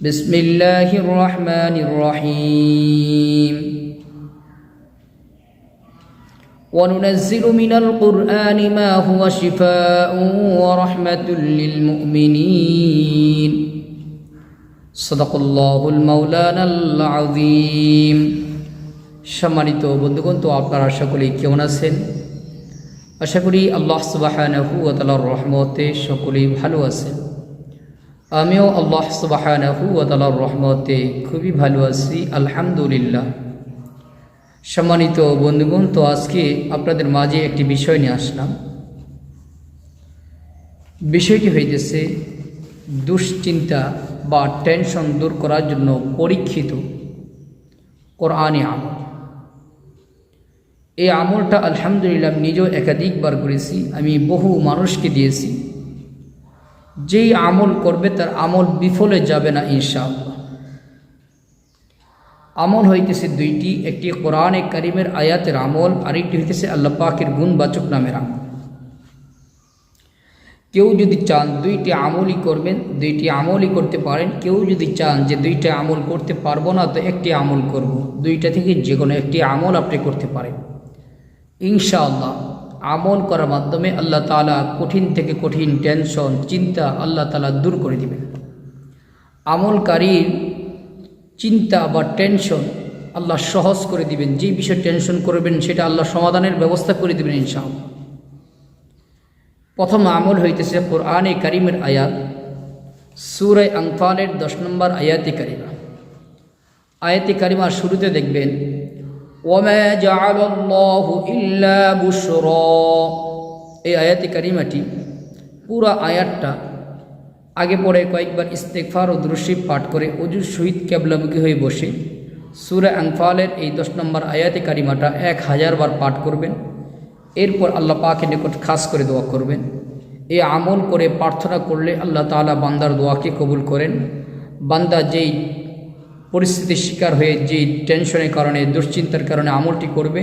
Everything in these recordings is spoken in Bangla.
بسم الله الرحمن الرحيم وننزل من القرآن ما هو شفاء ورحمة للمؤمنين صدق الله المولانا العظيم সম্মানিত বন্ধুগণ তো আপনারা সকলেই কেমন আছেন আশা করি আল্লাহ সুবাহানাহু ও তালার রহমতে সকলেই ভালো আছেন আমিও আল্লাহ সুবাহানাহু রহমতে খুবই ভালো আছি, আলহামদুলিল্লাহ। সম্মানিত বন্ধুগণ, তো আজকে আপনাদের মাঝে একটি বিষয় নিয়ে আসলাম। বিষয়টি হইতেছে দুশ্চিন্তা বা টেনশন দূর করার জন্য পরীক্ষিত কোরআনে আমল। এই আমলটা আলহামদুলিল্লাহ আমি নিজেও একাধিকবার করেছি, আমি বহু মানুষকে দিয়েছি। যেই আমল করবে, তার আমল বিফলে যাবে না ইনশাআল্লাহ। আমল হইতেছে দুইটি, একটি কোরআনে করিমের আয়াতের আমল, আরেকটি হইতেছে আল্লাহ পাকের গুণবাচক নামের আমল। কেউ যদি চান দুইটি আমলই করবেন, দুইটি আমলই করতে পারেন, কেউ যদি চান যে দুইটা আমল করতে পারব না, তো একটি আমল করব। দুইটা থেকে যে কোনো একটি আমল আপনি করতে পারেন। ইনশাআল্লাহ। আমল করার মাধ্যমে আল্লাহ তালা কঠিন থেকে কঠিন টেনশন চিন্তা আল্লাহ তালা দূর করে দিবেন আমলকারীর চিন্তা বা টেনশন আল্লাহ সহজ করে দিবেন। যে বিষয়ে টেনশন করবেন, সেটা আল্লাহ সমাধানের ব্যবস্থা করে দিবেন ইনশাআল্লাহ। প্রথম আমল হইতেছে কোরআনে করিমের আয়াত সুরায় আংফালের দশ নম্বর আয়াতি কারিমা। আয়াতি কারিমার শুরুতে দেখবেন ওমা জাআলাল্লাহু ইল্লা বুশরা এই আয়াতি কারিমাটি পুরা আয়াতটা আগে পরে কয়েকবার ইস্তেকফার ও দ্রুশিব পাঠ করে অজুর শহীদ ক্যাবলামুখী হয়ে বসে। সুরা আংফালের এই দশ নম্বর আয়াতি কারিমাটা এক হাজার বার পাঠ করবেন। এরপর আল্লাহ পাকে নিকট খাস করে দোয়া করবেন। এই আমল করে প্রার্থনা করলে আল্লাহ তালা বান্দার দোয়াকে কবুল করেন। বান্দা যেই পরিস্থিতির শিকার হয়ে যে টেনশনের কারণে, দুশ্চিন্তার কারণে আমলটি করবে,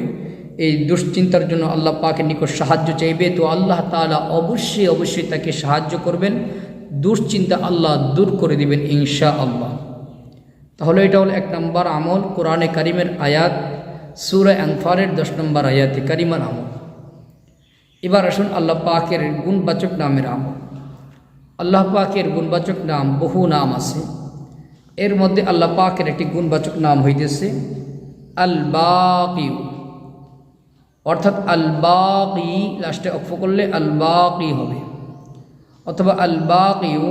এই দুশ্চিন্তার জন্য আল্লাহ পাকের নিকট সাহায্য চাইবে। তো আল্লাহ তালা অবশ্যই অবশ্যই তাকে সাহায্য করবেন। দুশ্চিন্তা আল্লাহ দূর করে দিবেন ইনশা আল্লাহ তাহলে এটা হলো এক নম্বর আমল, কোরআনে কারিমের আয়াত, সুরা অ্যাংফারের দশ নম্বর আয়াতে কারিমার আমল। এবার আসুন আল্লাহ পাকের গুণবাচক নামের আমল। আল্লাহ পাকের গুণবাচক নাম বহু নাম আছে। এর মধ্যে আল্লাহ পাকের একটি গুণবাচক নাম হইতেছে আল বাকিউ অর্থাৎ আল বাকি লাস্টে অক্ষ করলে আল বাকি হবে। অথবা আল বাকিউ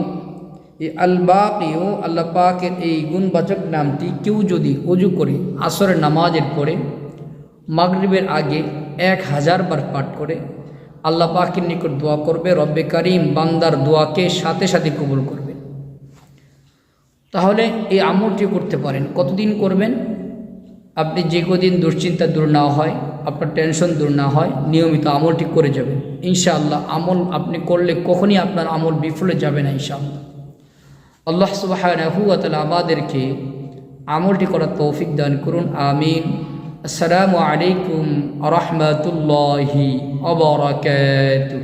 এই আল বাকিউ আল্লাহ পাকের এই গুণবাচক নামটি কেউ যদি অজু করে আসরের নামাজের পরে, মাগরিবের আগে এক হাজার বার পাঠ করে, আল্লাহ পাকের নিকট দোয়া করবে, রব্বে করিম, বান্দার দোয়াকে সাথে সাথে কবুল করবে তাহলে এই আমলটি করতে পারেন। কতদিন করবেন? আপনি যে কদিন দুশ্চিন্তা দূর না হয়, আপনার টেনশন দূর না হয়, নিয়মিত আমলটি করে যাবেন। ইনশাআল্লাহ আমল আপনি করলে কখনই আপনার আমল বিফলে যাবে না ইনশাআল্লাহ। আল্লাহ সুবাহ আমাদেরকে আমলটি করার তৌফিক দান করুন। আমিন। আসসালামু আলাইকুম রহমতুল্লাহি অবরাকাতুহ